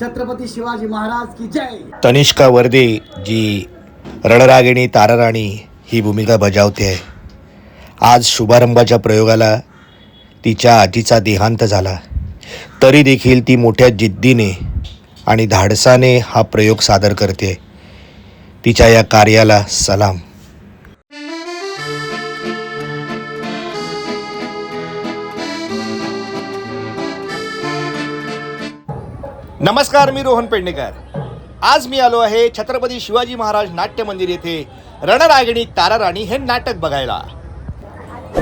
छत्रपती शिवाजी महाराज की जय. तनिष्का वर्दे जी रणरागिणी ताराराणी ही भूमिका बजावते आहे. आज शुभारंभाच्या प्रयोगाला तिच्या आजीचा देहांत झाला. तरी देखील ती मोठ्या जिद्दीने आणि धाडसाने हा प्रयोग सादर करते. तिच्या या कार्याला सलाम. नमस्कार मी रोहन पेडणेकर. आज मी आलो आहे छत्रपती शिवाजी महाराज नाट्य मंदिर येथे. रणरागिणी ताराराणी हे नाटक बघायला.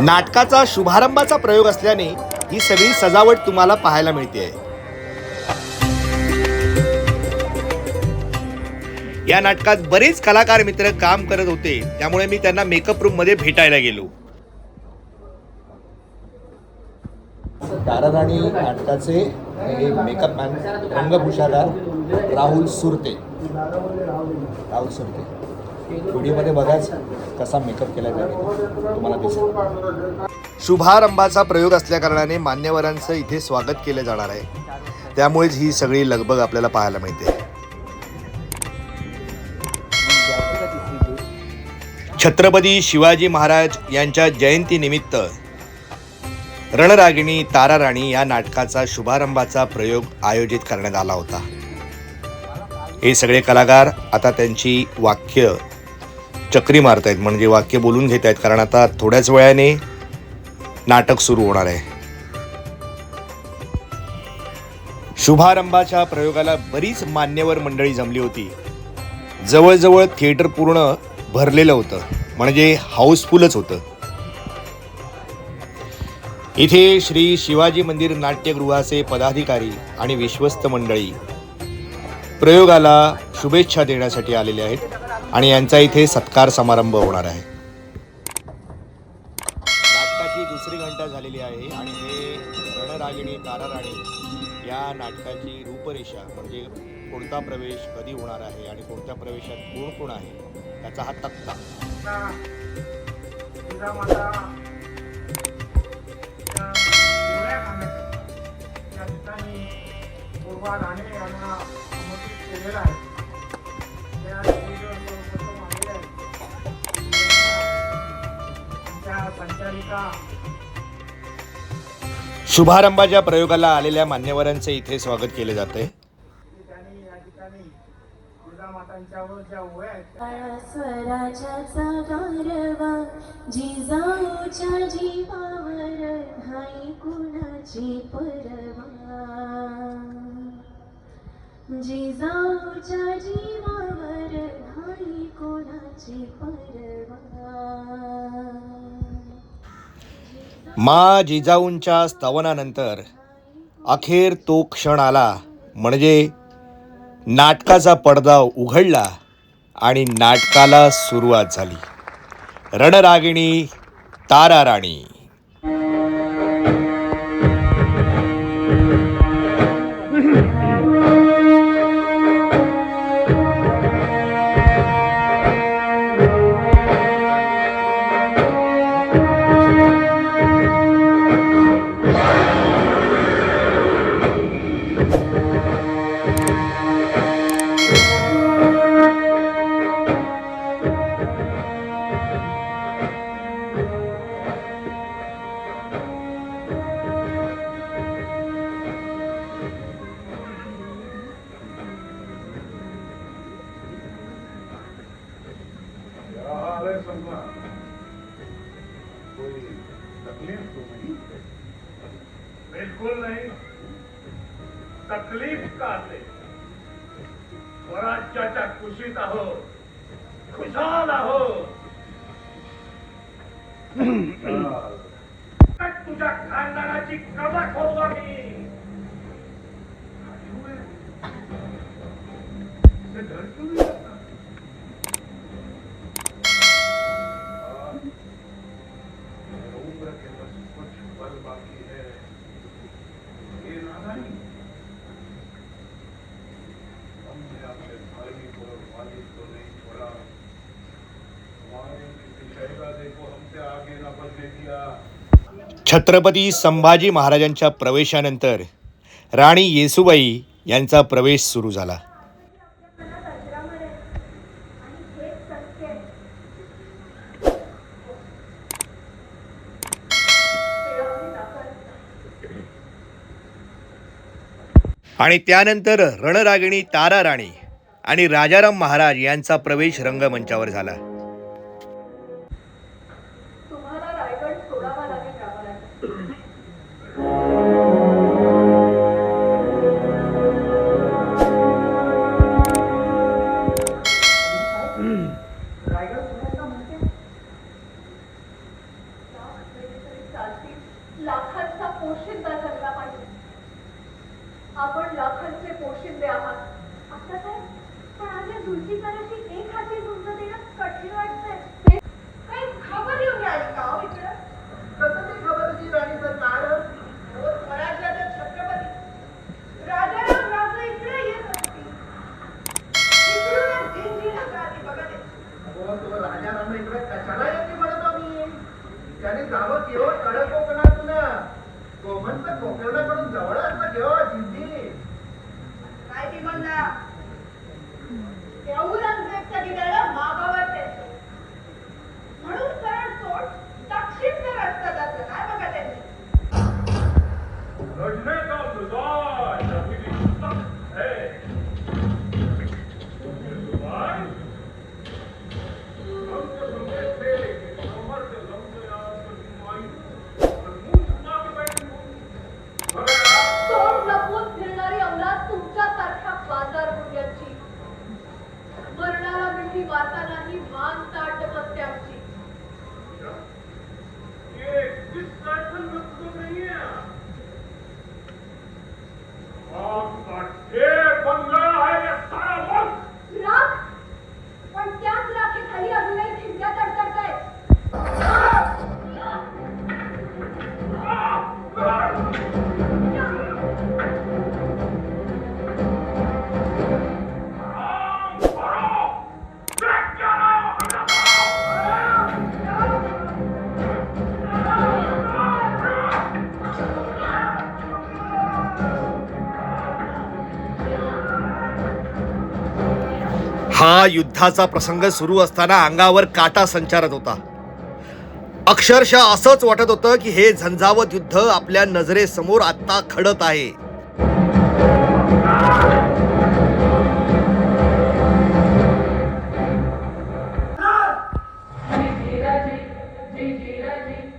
नाटकाचा शुभारंभाचा प्रयोग असल्याने ही सगळी सजावट तुम्हाला पाहायला मिळते. आहे या नाटकात बरेच कलाकार मित्र काम करत होते. त्यामुळे मी त्यांना मेकअप रूममध्ये भेटायला गेलो. ताराराणी नाटकाचे हे मेकअप मॅन रंगभूषाकार राहुल सुरते. राहुल सुरते. व्हिडिओमध्ये बघाच कसा मेकअप केला त्याने तुम्हाला दिसेल. शुभारंभाचा प्रयोग असल्याकारणाने मान्यवरांचं इथे स्वागत केलं जाणार आहे. त्यामुळेच ही सगळी लगबग आपल्याला पाहायला मिळते. छत्रपती शिवाजी महाराज यांच्या जयंतीनिमित्त रणरागिणी ताराराणी या नाटकाचा शुभारंभाचा प्रयोग आयोजित करण्यात आला होता. हे सगळे कलाकार आता त्यांची वाक्य चक्री मारत आहेत म्हणजे वाक्य बोलून घेत आहेत कारण आता थोड्याच वेळाने नाटक सुरू होणार आहे. शुभारंभाच्या प्रयोगाला बरीच मान्यवर मंडळी जमली होती. जवळजवळ थिएटर पूर्ण भरलेलं होतं. म्हणजे हाऊसफुलच होतं. इथे श्री शिवाजी मंदिर नाट्यगृहाचे पदाधिकारी आणि विश्वस्त मंडळी प्रयोगाला शुभेच्छा देण्यासाठी आलेले आहेत आणि यांचा इथे सत्कार समारंभ होणार आहे. नाटकाची दुसरी घंटा झालेली आहे आणि हे रणरागिणी ताराराणी या नाटकाची रूपरेषा म्हणजे कोणता प्रवेश कधी होणार आहे आणि कोणत्या प्रवेशात कोण कोण आहे त्याचा हा तक्ता. शुभारंभाच्या प्रयोगाला आलेल्या मान्यवरांचे इथे स्वागत केले जाते तुळजामातांच्यावर ज्या ओळ्या आहेत काळा स्वराज्याचा गारवा जिजाऊच्या जीवावर कुणाची परवा? जिजाऊच्या जीवावर कुणाची परवा? मा जिजाऊंच्या स्तवनानंतर अखेर तो क्षण आला म्हणजे नाटकाचा पडदा उघडला आणि नाटकाला सुरुवात झाली. रणरागिणी ताराराणी. राणी असते स्वराज्याच्या कुशीत आहो खुशाल आहो तुझ्या खानदानाची कमर खोदू आम्ही. ते धडकून छत्रपती संभाजी महाराजांच्या प्रवेशानंतर राणी येसुबाई यांचा प्रवेश सुरू झाला. आणि त्यानंतर रणरागिणी तारा राणी आणि राजाराम महाराज यांचा प्रवेश रंगमंचावर झाला. All हा युद्धाचा प्रसंग सुरू असताना अंगावर काटा संचारत होता. अक्षरशः असंच वाटत होतं की हे झंझावत युद्ध आपल्या नजरेसमोर आत्ता खडत आहे. जो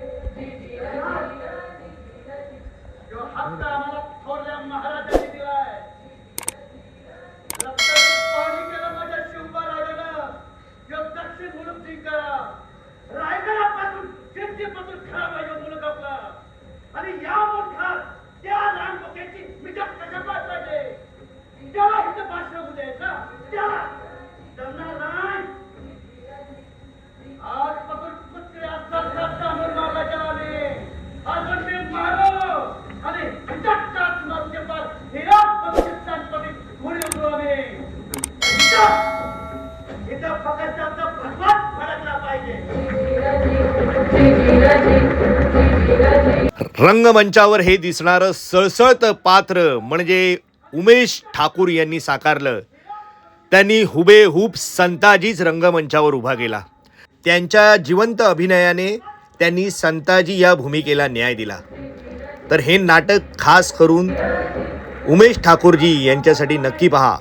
रंगमंचावर हे दिसणारं सळसळतं पात्र म्हणजे उमेश ठाकूर यांनी साकारलं. त्यांनी हुबेहूब संताजीच रंगमंचावर उभा केला. त्यांच्या जिवंत अभिनयाने त्यांनी संताजी या भूमिकेला न्याय दिला. तर हे नाटक खास करून उमेश ठाकूरजी यांच्यासाठी नक्की पहा.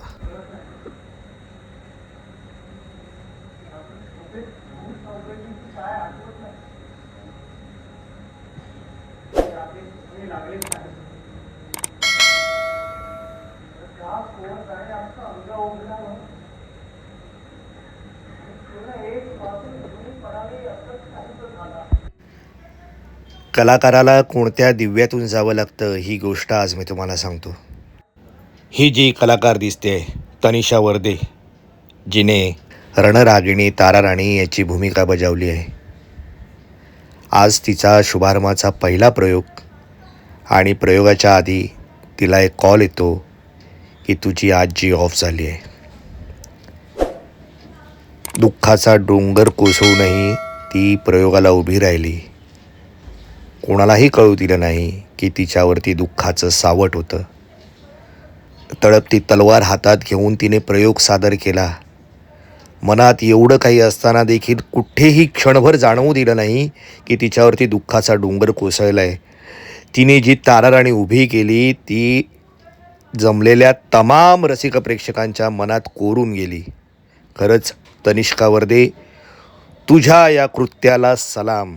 कलाकाराला कोणत्या दिव्यातून जावं लागतं ही गोष्ट आज मी तुम्हाला सांगतो. ही जी कलाकार दिसते तनिषा वर्दे जिने रणरागिणी ताराराणी याची भूमिका बजावली आहे. आज तिचा शुभारंभाचा पहिला प्रयोग आणि प्रयोगाच्या आधी तिला एक कॉल येतो की तुझी आजी ऑफ झाली आहे. दुःखाचा डोंगर कोसळूनही ती प्रयोगाला उभी राहिली. कोणालाही कळू दिलं नाही की तिच्यावरती दुःखाचं सावट होतं. तळपती तलवार हातात घेऊन तिने प्रयोग सादर केला. मनात एवढं काही असताना देखील कुठेही क्षणभर जाणवू दिलं नाही की तिच्यावरती दुःखाचा डोंगर कोसळला आहे तिने जी ताराराणी उभी केली ती जमलेल्या तमाम रसिक प्रेक्षकांच्या मनात कोरून गेली. खरंच तनिष्का वर्दे तुझ्या या कृत्याला सलाम.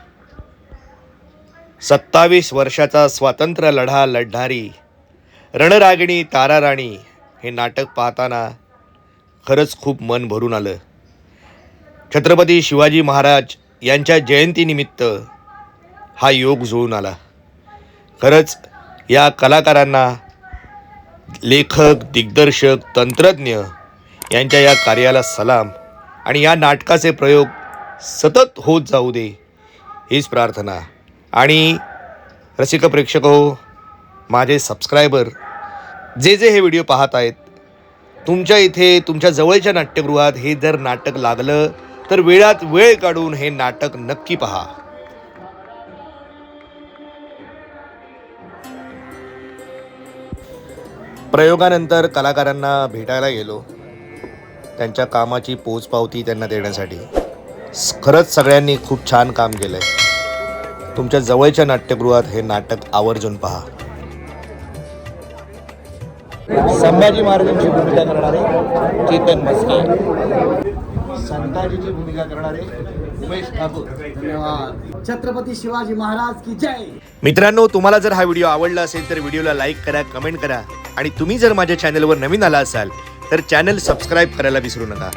सत्तावीस वर्षाचा स्वातंत्र्य लढा लढणारी रणरागिणी ताराराणी हे नाटक पाहताना खरंच खूप मन भरून आलं. छत्रपती शिवाजी महाराज यांच्या जयंतीनिमित्त हा योग जुळून आला. खरंच या कलाकारांना लेखक दिग्दर्शक तंत्रज्ञ यांच्या या कार्याला सलाम आणि या नाटकाचे प्रयोग सतत होत जाऊ दे हीच प्रार्थना. आणि रसिक प्रेक्षक हो माझे सबस्क्रायबर जे जे हे व्हिडिओ पाहत आहेत तुमच्या इथे तुमच्या जवळच्या नाट्यगृहात हे जर नाटक लागलं तर वेळात वेळ काढून हे नाटक नक्की पहा. प्रयोगानंतर कलाकारांना भेटायला गेलो. त्यांच्या कामाची पोचपावती त्यांना देण्यासाठी. खरंच सगळ्यांनी खूप छान काम केलं आहे तुमच्या जवळच्या नाट्यगृहात हे नाटक आवर्जून पहा. संभाजी महाराजांची भूमिका करणारे चेतन मस्के. संताजीची भूमिका करणारे उमेश ठाकूर. धन्यवाद. छत्रपती शिवाजी महाराज की जय. मित्रांनो तुम्हाला जर हा व्हिडिओ आवडला असेल तर व्हिडिओला लाईक करा कमेंट करा. आणि तुम्ही जर माझ्या चॅनलवर नवीन आला असाल तर चॅनल सबस्क्राईब करायला विसरू नका.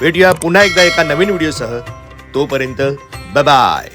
भेटूया पुन्हा एकदा एका नवीन व्हिडिओसह. तोपर्यंत बाय